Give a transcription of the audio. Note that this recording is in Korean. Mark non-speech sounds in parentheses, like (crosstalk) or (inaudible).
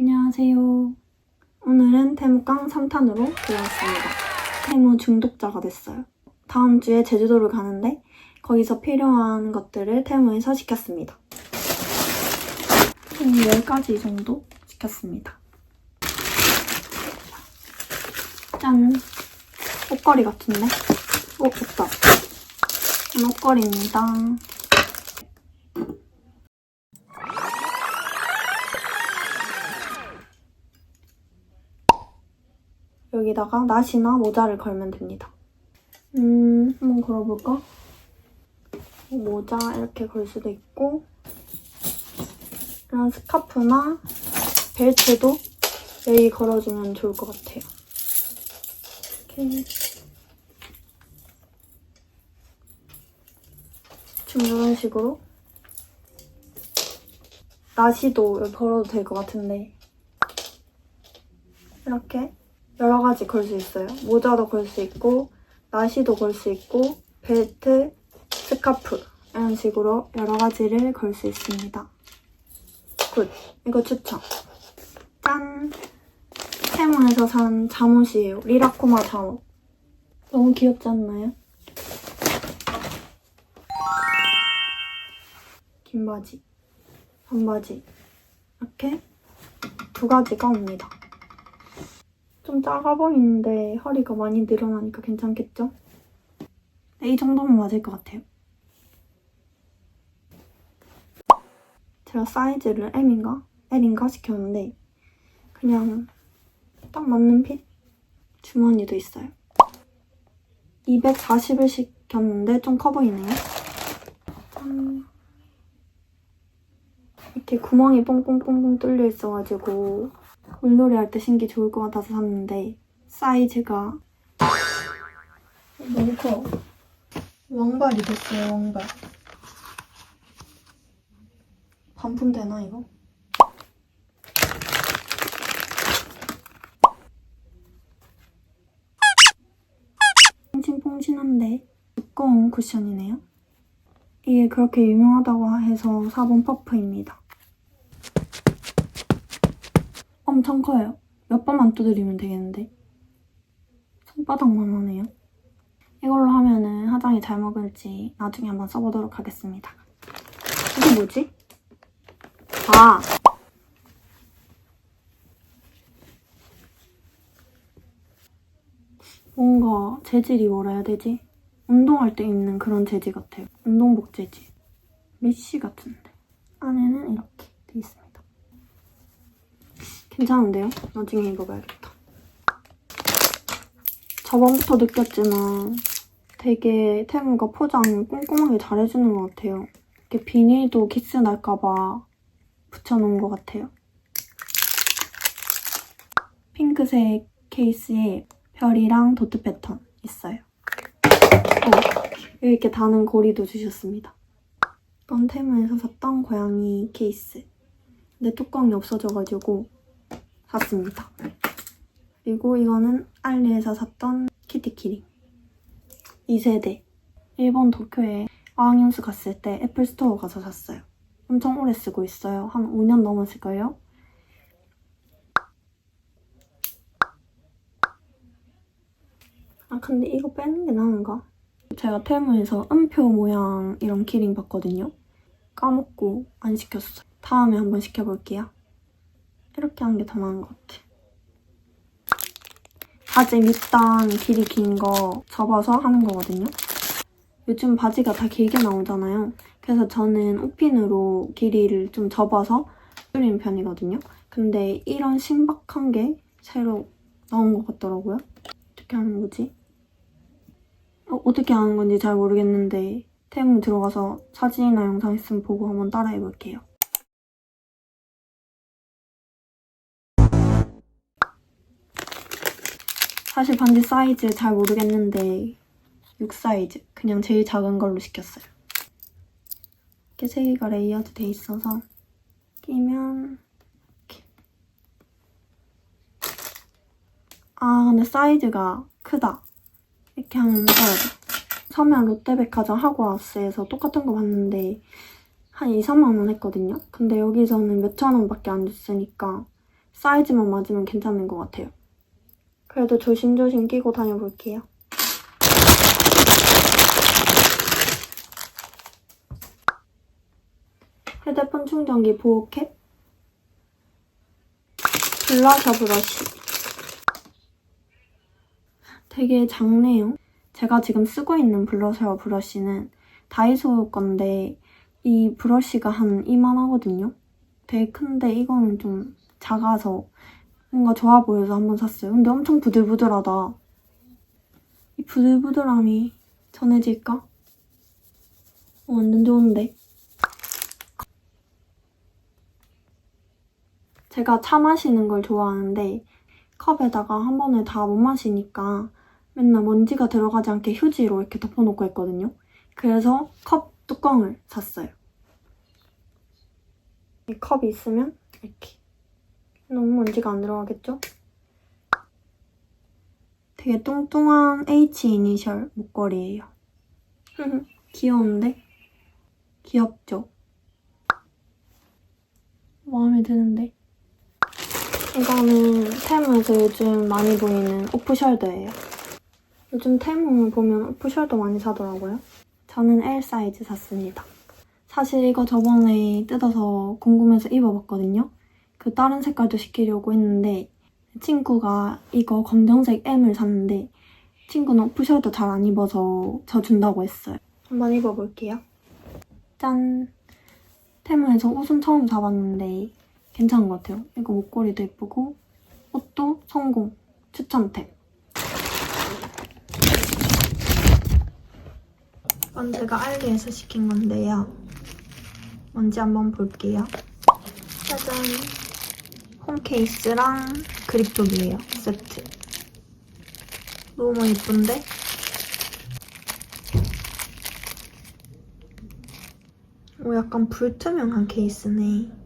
안녕하세요. 오늘은 태무강 3탄으로 돌아왔습니다. 태무 중독자가 됐어요. 다음 주에 제주도를 가는데 거기서 필요한 것들을 태무에서 시켰습니다. 총 10가지 정도 시켰습니다. 짠! 옷걸이 같은데? 어, 없다. 이건 옷걸이입니다. 여기다가 낫이나 모자를 걸면 됩니다. 음, 한번 걸어볼까? 모자 이렇게 걸 수도 있고 이런 스카프나 벨트도 여기 걸어주면 좋을 것 같아요. 이렇게 지금 이런 식으로 나시도 걸어도 될 것 같은데 이렇게 여러 가지 걸 수 있어요. 모자도 걸 수 있고 나시도 걸 수 있고 벨트, 스카프 이런 식으로 여러 가지를 걸 수 있습니다. 굿! 이거 추천! 짠! 테마에서 산 잠옷이에요. 리라코마 잠옷. 너무 귀엽지 않나요? 긴 바지, 반바지 이렇게 두 가지가 옵니다. 좀 작아 보이는데 허리가 많이 늘어나니까 괜찮겠죠? 네, 이 정도면 맞을 것 같아요. 제가 사이즈를 M인가? L인가 시켰는데 그냥 딱 맞는 핏? 주머니도 있어요. 240을 시켰는데 좀 커 보이네요. 짠. 이렇게 구멍이 뽕뽕뽕뽕 뚫려 있어가지고 물놀이 할 때 신기 좋을 것 같아서 샀는데 사이즈가 너무 커. 왕발이 됐어요, 왕발. 반품 되나, 이거? 퐁신퐁신한데 두꺼운 쿠션이네요. 이게 그렇게 유명하다고 해서 사본 퍼프입니다. 엄청 커요. 몇 번만 두드리면 되겠는데. 손바닥만 하네요. 이걸로 하면은 화장이 잘 먹을지 나중에 한번 써보도록 하겠습니다. 이게 뭐지? 아! 뭔가 재질이 뭐라 해야 되지? 운동할 때 입는 그런 재질 같아요. 운동복 재질. 메쉬 같은데. 안에는 이렇게 돼 있습니다. 괜찮은데요? 나중에 입어봐야겠다. 저번부터 느꼈지만 되게 테무가 포장 꼼꼼하게 잘 해주는 것 같아요. 이렇게 비닐도 키스 날까봐 붙여놓은 것 같아요. 핑크색 케이스에 별이랑 도트 패턴 있어요. 어, 이렇게 다는 고리도 주셨습니다. 이건 테무에서 샀던 고양이 케이스. 근데 뚜껑이 없어져가지고 샀습니다. 그리고 이거는 알리에서 샀던 키티키링. 2세대. 일본 도쿄에 어학연수 갔을 때 애플 스토어 가서 샀어요. 엄청 오래 쓰고 있어요. 한 5년 넘었을걸요? 아 근데 이거 빼는 게 나은가? 제가 테무에서 음표 모양 이런 키링 봤거든요. 까먹고 안 시켰어요. 다음에 한번 시켜볼게요. 이렇게 하는 게 더 나은 것 같아. 바지 밑단 길이 긴 거 접어서 하는 거거든요. 요즘 바지가 다 길게 나오잖아요. 그래서 저는 옷핀으로 길이를 좀 접어서 줄이는 편이거든요. 근데 이런 신박한 게 새로 나온 것 같더라고요. 어떻게 하는 거지? 어, 어떻게 하는 건지 잘 모르겠는데 테무 들어가서 사진이나 영상 있으면 보고 한번 따라해볼게요. 사실 반지 사이즈 잘 모르겠는데 6 사이즈 그냥 제일 작은 걸로 시켰어요. 이렇게 세 개가 레이어드 돼 있어서 끼면 이렇게 아 근데 사이즈가 크다 이렇게 써야 돼. 서면 롯데백화점 하고와스에서 똑같은 거 봤는데 한 2, 3만 원 했거든요. 근데 여기서는 몇천 원밖에 안 줬으니까 사이즈만 맞으면 괜찮은 것 같아요. 그래도 조심조심 끼고 다녀볼게요. 휴대폰 충전기 보호캡 블러셔 브러쉬 되게 작네요. 제가 지금 쓰고 있는 블러셔 브러쉬는 다이소 건데 이 브러쉬가 한 이만하거든요. 되게 큰데 이거는 좀 작아서 뭔가 좋아 보여서 한번 샀어요. 근데 엄청 부들부들하다. 이 부들부들함이 전해질까? 어, 완전 좋은데. 제가 차 마시는 걸 좋아하는데 컵에다가 한 번에 다 못 마시니까 맨날 먼지가 들어가지 않게 휴지로 이렇게 덮어놓고 했거든요. 그래서 컵 뚜껑을 샀어요. 이 컵이 있으면 이렇게 너무 먼지가 안 들어가겠죠? 되게 뚱뚱한 H 이니셜 목걸이에요. (laughs) 귀여운데? 귀엽죠? 마음에 드는데? 이거는 테무에서 요즘 많이 보이는 오프숄더예요. 요즘 테무 보면 오프숄더 많이 사더라고요. 저는 L 사이즈 샀습니다. 사실 이거 저번에 뜯어서 궁금해서 입어봤거든요. 그 다른 색깔도 시키려고 했는데 친구가 이거 검정색 M을 샀는데 친구는 오프숄더 잘안 입어서 저 준다고 했어요. 한번 입어볼게요. 짠! 테무에서 옷은 처음 사봤는데 괜찮은 것 같아요. 이거 목걸이도 예쁘고 옷도 성공! 추천템! 이건 제가 알리에서 시킨 건데요. 뭔지 한번 볼게요. 짜잔! 홈 케이스랑 그립톡이에요. 세트. 너무 예쁜데? 오, 약간 불투명한 케이스네.